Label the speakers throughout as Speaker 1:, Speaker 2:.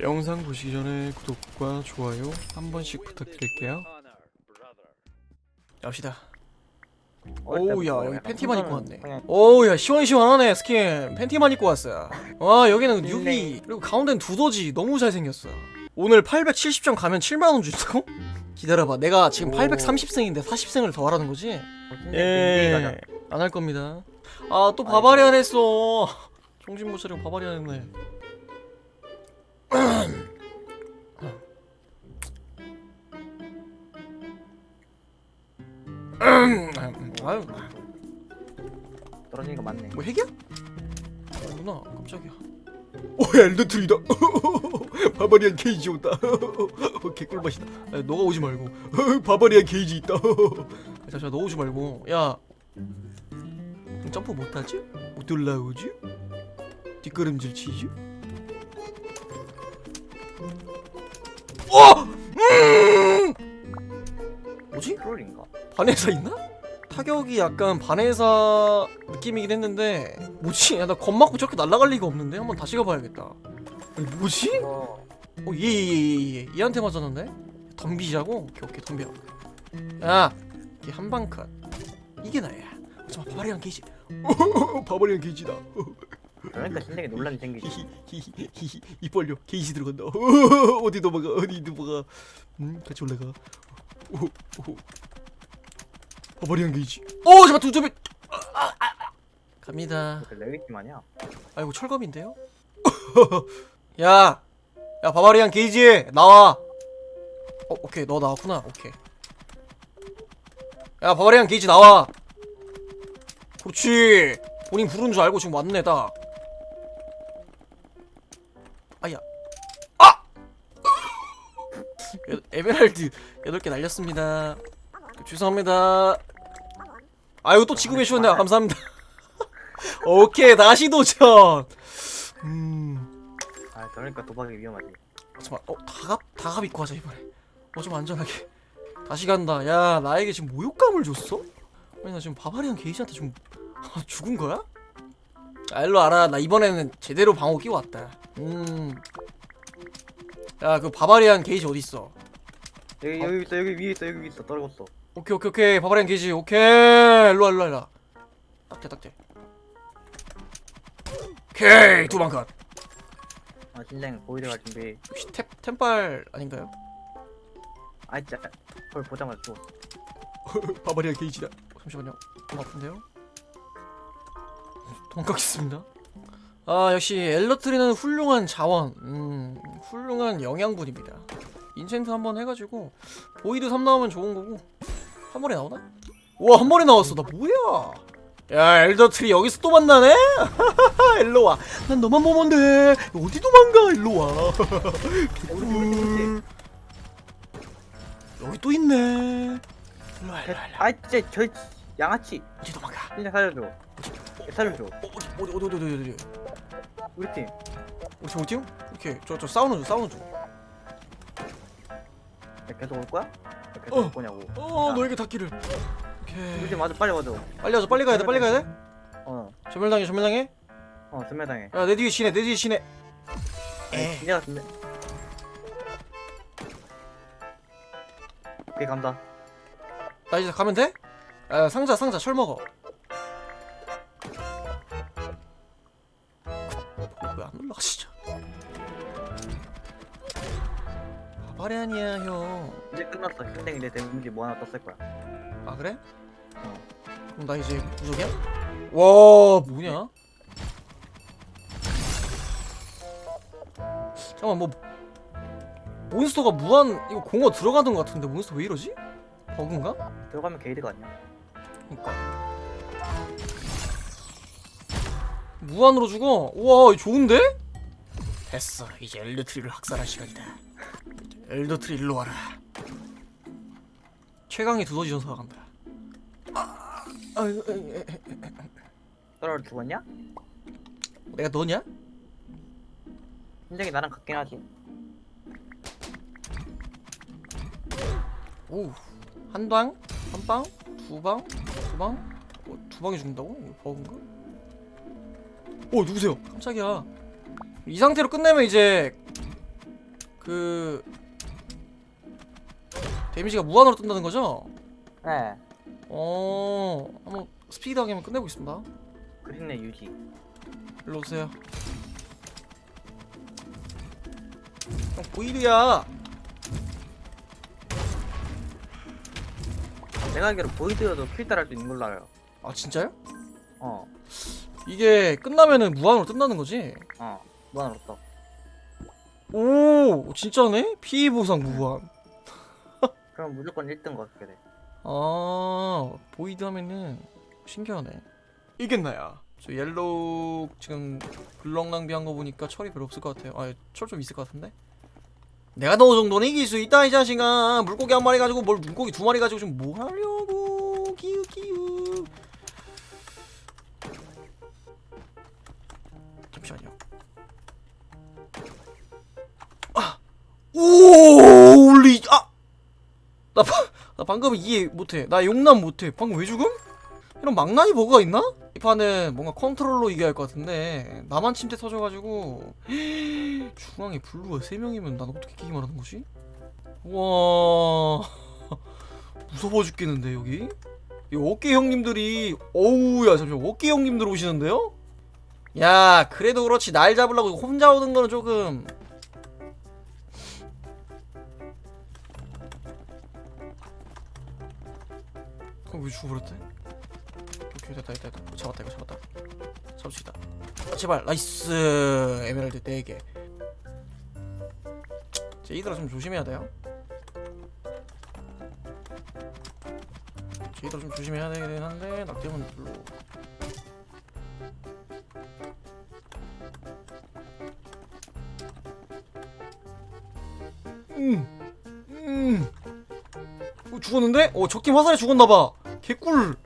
Speaker 1: 영상 보시기 전에 구독과 좋아요 한 번씩 부탁드릴게요. 갑시다. 오우야 여기 팬티만 입고 왔네. 오우야 시원시원하네 스킨. 팬티만 입고 왔어요. 와 여기는
Speaker 2: 네.
Speaker 1: 6위 그리고 가운데는 두더지 너무 잘생겼어. 오늘 870점 가면 7만 원 준다고? 기다려봐 내가 지금
Speaker 2: 오.
Speaker 1: 830승인데 40승을 더 하라는 거지?
Speaker 2: 예.
Speaker 1: 예. 안 할 겁니다. 아 또 바바리안 했어. 정신 못 차리고 바바리안 했네. 아유
Speaker 2: 떨어지는 거 맞네.
Speaker 1: 뭐 핵이야? 아구나 깜짝이야. 오 엘드트리다. 바바리안 케이지 온다. 개꿀 맛이다. 야, 너가 오지 말고 바바리안 케이지 있다. 자자 너 오지 말고 야 점프 못하지? 못 올라오지? 뒷걸음질 치지? 어! 음! 뭐지?
Speaker 2: 트롤인가?
Speaker 1: 반해사 있나? 타격이 약간 반해사 느낌이긴 했는데 뭐지? 야 나 겁맞고 저렇게 날아갈 리가 없는데 한번 다시 가봐야겠다 아니 뭐지?
Speaker 2: 어.
Speaker 1: 어, 얘, 얘, 얘, 얘, 얘한테 맞았는데? 덤비자고? 오케이, 오케이, 덤벼. 야! 이게 한방 컷. 이게 나야. 잠깐 바바리안 게이지. 바바리안 게이지다.
Speaker 2: 그러니까 신나게 논란이 생기지.
Speaker 1: 히히히히히 히히 입 벌려. 게이지 들어간다. 어디 도망가? 어디 도망가? 음, 같이 올라가. 오, 오. 바바리안 게이지. 오, 잠깐 두 점이. 아, 아, 아. 갑니다.
Speaker 2: 그 레기팀 아니야?
Speaker 1: 아이고 철검인데요? 야! 야 바바리안 게이지 나와 어 오케이 너 나왔구나 오케이 야 바바리안 게이지 나와 그렇지 본인 부른 줄 알고 지금 왔네 딱 아야. 아! 에- 에메랄드 8개 날렸습니다. 죄송합니다. 아유 또 지구 해주셨네요. 감사합니다. 오케이 다시 도전! 음.
Speaker 2: 아 그러니까 도박이 위험하지.
Speaker 1: 잠깐만 어 다갑 다갑 입고 하자 이번에. 어 좀 안전하게. 다시 간다. 야 나에게 지금 모욕감을 줬어? 아니 나 지금 바바리안 게이지한테 좀 아, 죽은 거야? 아 일로 알아 나 이번에는 제대로 방어 끼고 왔다 음 야 그 바바리안 게이지 어딨어
Speaker 2: 여기
Speaker 1: 어?
Speaker 2: 여기 있어 여기 위에 있어 여기 위에 있어 떨궜어.
Speaker 1: 오케이 오케이 오케이 바바리안 게이지 오케이 일로 와 일로 와 일로 와 딱대 딱대 오케이 두방 컷
Speaker 2: 아 신장 보이드 갈 준비.
Speaker 1: 혹시 템, 템빨 아닌가요?
Speaker 2: 아 진짜 그걸 보자마자 죽었어.
Speaker 1: 바바리안 게이지다. 어, 잠시만요. 너무 아픈데요? 도망가겠습니다. 아 역시 엘러트리는 훌륭한 자원, 음 훌륭한 영양분입니다. 인챈트 한번 해가지고 보이드 3 나오면 좋은 거고 한 번에 나오나? 우와 한 번에 나왔어. 나 뭐야? 야 엘더트리 여기서 또 만나네? 일로 와. 난 너만 보면 돼. 어디 도망가? 일로 와. 개꿀. 여기 또 있네. 일로 와 일로 와. 일로 와.
Speaker 2: 아 진짜 저 양아치
Speaker 1: 어디 도망가?
Speaker 2: 신장 살려줘. 살려줘.
Speaker 1: 어, 어디 어디 어디 어디 어디 어디
Speaker 2: 우리 팀.
Speaker 1: 우리 팀 어디요? 오케이 저 저 싸우는 중 싸우는 중.
Speaker 2: 야, 계속 올 거야? 야, 계속
Speaker 1: 어.
Speaker 2: 올 거냐고.
Speaker 1: 어
Speaker 2: 야.
Speaker 1: 너에게 닿기를.
Speaker 2: 우리
Speaker 1: 오케이.
Speaker 2: 팀 맞아 빨리 와줘.
Speaker 1: 빨리 가자 빨리 가야 돼 빨리 가야 돼.
Speaker 2: 어.
Speaker 1: 전멸당해 전멸당해.
Speaker 2: 어 선매당해.
Speaker 1: 야내 뒤에 치네 내 뒤에 치네. 에.
Speaker 2: 내가 근데. 오케이 간다.
Speaker 1: 나 이제 가면 돼? 야 상자 상자 철 먹어. 왜 안 올라가 진짜. 바바리안이야 형.
Speaker 2: 이제 끝났어. 신장이 내 데미지 뭐 하나 떴을 거야.
Speaker 1: 아 그래?
Speaker 2: 어.
Speaker 1: 그럼 나 이제 무적이야? 와 뭐냐? 잠깐만 뭐 몬스터가 무한 이거 공어 들어가는 것 같은데 몬스터 왜 이러지? 버그인가?
Speaker 2: 들어가면 게이드가 아니야.
Speaker 1: 그니까 무한으로 죽어 우와 좋은데? 됐어 이제 엘더트리를 학살할 시간이다 엘더트리 일로 와라 최강의 두더지 전사가 간다 아, 아유, 아유, 아유,
Speaker 2: 떨어 죽었냐?
Speaker 1: 내가 너냐?
Speaker 2: 신장이 나랑 같긴 하지.
Speaker 1: 오, 한 방, 한 방, 두 방, 두 방, 어, 두 방에 죽는다고? 이거 버그인가? 오, 누구세요? 깜짝이야. 이 상태로 끝내면 이제 그 데미지가 무한으로 뜬다는 거죠?
Speaker 2: 네.
Speaker 1: 어 한번 스피드하게 한번 끝내보겠습니다.
Speaker 2: 그린의 유지.
Speaker 1: 일로 오세요. 형 보이드야.
Speaker 2: 내가 알기로 보이드여도 킬 따라 할수 있는 걸로 알아요.
Speaker 1: 아 진짜요?
Speaker 2: 어.
Speaker 1: 이게 끝나면은 무한으로 뜬다는 거지?
Speaker 2: 어. 무한으로 떠.
Speaker 1: 오 진짜네? 피해 보상 무한.
Speaker 2: 그럼 무조건 1등 거게 돼.
Speaker 1: 아 보이드 하면은 신기하네. 이겠나야? 저 옐로우 지금 블럭 낭비한 거 보니까 철이 별로 없을 것 같아요. 아 철 좀 있을 것 같은데? 내가 너 정도는 이길 수 있다 이 자식아. 물고기 한 마리 가지고 뭘 물고기 두 마리 가지고 지금 뭐 하려고? 기우 기우. 오, 올리, 아, 나, 바, 나 방금 이해 못해. 나 용납 못해. 방금 왜 죽음? 이런 망나니 버그가 있나? 이 판은 뭔가 컨트롤로 이겨야 할 것 같은데 나만 침대 터져가지고 중앙에 블루가 3명이면 난 어떻게 게임을 하는 거지? 와 무서워 죽겠는데 여기? 이 어깨 형님들이 어우야 잠시만 어깨 형님들 오시는데요? 야 그래도 그렇지 날 잡으려고 혼자 오는 거는 조금 그럼 왜 죽어버렸대? 오케이 됐다 됐다 됐다. 잡았다 이거 잡았다. 잡을 수 있다. 아, 제발 나이스! 에메랄드 4개. 제 이들아 좀 조심해야 돼요. 제 이들아 좀 조심해야 되긴 한데 낙대문 별로. 음, 음. 어, 죽었는데? 어 적팀 화살에 죽었나봐 개꿀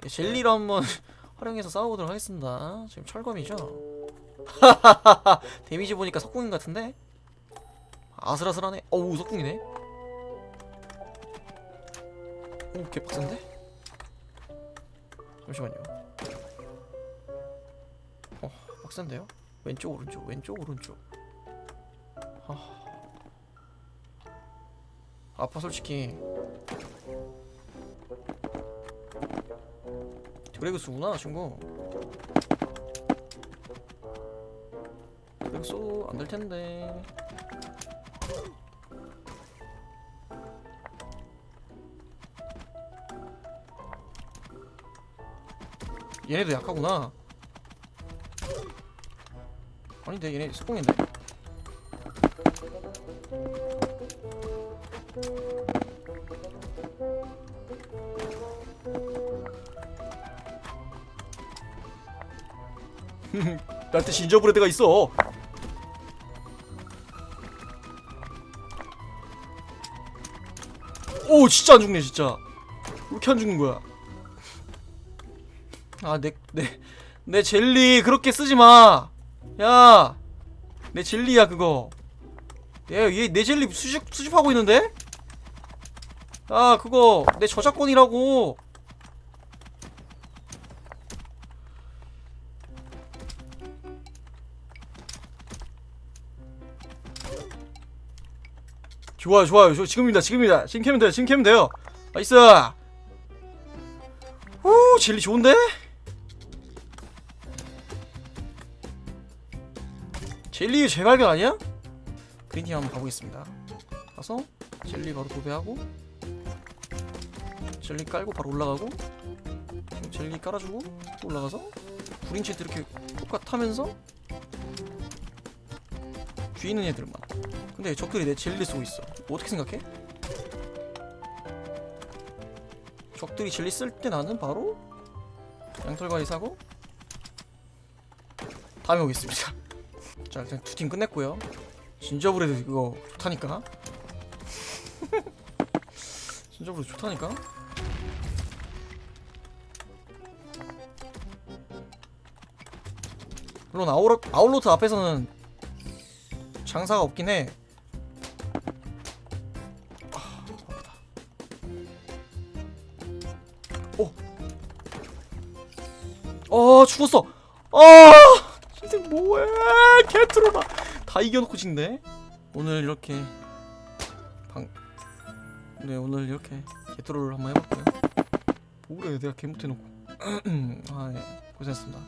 Speaker 1: 네, 젤리로 한번 활용해서 싸워보도록 하겠습니다 지금 철검이죠? 데미지 보니까 석궁인 같은데? 아슬아슬하네 어우 석궁이네 오 개빡센데? 잠시만요 어 빡센데요? 왼쪽 오른쪽 왼쪽 오른쪽 아 아파 솔직히 드래그스구나 친구. 드래그스 안 될 텐데. 얘네도 약하구나. 아닌데 얘네 스pon인데 나한테 진저브레드가 있어. 오 진짜 안 죽네 진짜. 왜 이렇게 안 죽는 거야? 아내내 내 젤리 그렇게 쓰지 마. 야, 내 젤리야 그거. 얘얘내 젤리 수집 수집하고 있는데? 아 그거 내 저작권이라고. 좋아요 좋아요. 저 지금입니다 지금입니다. 지금 캐면 돼요 지금 캐면 돼요. 나이스. 오 젤리 좋은데? 젤리 재발견 아니야? 그린팀 한번 가보겠습니다. 가서 젤리 바로 도배하고 젤리 깔고 바로 올라가고 젤리 깔아주고 또 올라가서 브린치트 이렇게 똑같하면서 뒤에 있는 애들만 근데 적들이 내 젤리 쏘고 있어. 뭐 어떻게 생각해? 적들이 젤리 쓸 때 나는 바로 양털과리 사고 다음에 오겠습니다. 자 일단 두 팀 끝냈고요. 진저브레드 이거 좋다니까. 진저브레드 좋다니까. 물론 아울러, 아울로트 앞에서는 장사가 없긴 해. 아. 어, 죽었어. 아, 인생 뭐해? 개트로나. 다 이겨놓고 죽네. 오늘 이렇게 방... 네 오늘 이렇게 개토로를 한번 해볼게요 뭐래 내가 개 못해놓고 아 네 고생했습니다